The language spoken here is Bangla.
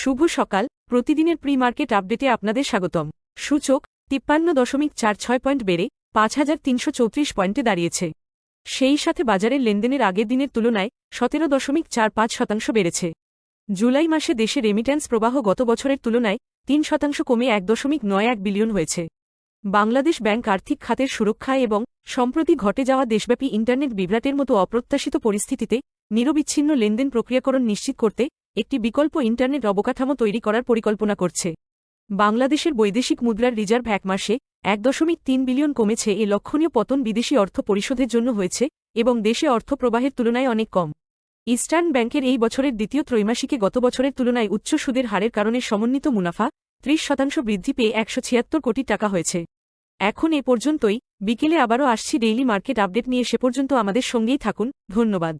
শুভ সকাল, প্রতিদিনের প্রি মার্কেট আপডেটে আপনাদের স্বাগতম। সূচক তিপ্পান্ন দশমিক চার ছয় পয়েন্ট বেড়ে পাঁচ হাজার তিনশো চৌত্রিশ পয়েন্টে দাঁড়িয়েছে। সেই সাথে বাজারের লেনদেনের আগের দিনের তুলনায় সতেরো দশমিক চার পাঁচ শতাংশ বেড়েছে। জুলাই মাসে দেশে রেমিট্যান্স প্রবাহ গত বছরের তুলনায় তিন শতাংশ কমে এক দশমিক নয় এক বিলিয়ন হয়েছে। বাংলাদেশ ব্যাংক আর্থিক খাতের সুরক্ষা এবং সম্প্রতি ঘটে যাওয়া দেশব্যাপী ইন্টারনেট বিভ্রাটের মতো অপ্রত্যাশিত পরিস্থিতিতে নিরবিচ্ছিন্ন লেনদেন প্রক্রিয়াকরণ নিশ্চিত করতে একটি বিকল্প ইন্টারনেট অবকাঠামো তৈরি করার পরিকল্পনা করছে। বাংলাদেশের বৈদেশিক মুদ্রার রিজার্ভ এক মাসে এক দশমিক তিন বিলিয়ন কমেছে এ লক্ষণীয় পতন বিদেশি অর্থ পরিশোধের জন্য হয়েছে এবং দেশে অর্থ প্রবাহের তুলনায় অনেক কম। ইস্টার্ন ব্যাংকের এই বছরের দ্বিতীয় ত্রৈমাসিকে গত বছরের তুলনায় উচ্চ সুদের হারের কারণে সমন্বিত মুনাফা ত্রিশ শতাংশ বৃদ্ধি পেয়ে একশো ছিয়াত্তর কোটি টাকা হয়েছে। এখন এ পর্যন্তই, বিকেলে আবারও আসছি ডেইলি মার্কেট আপডেট নিয়ে, সে পর্যন্ত আমাদের সঙ্গেই থাকুন, ধন্যবাদ।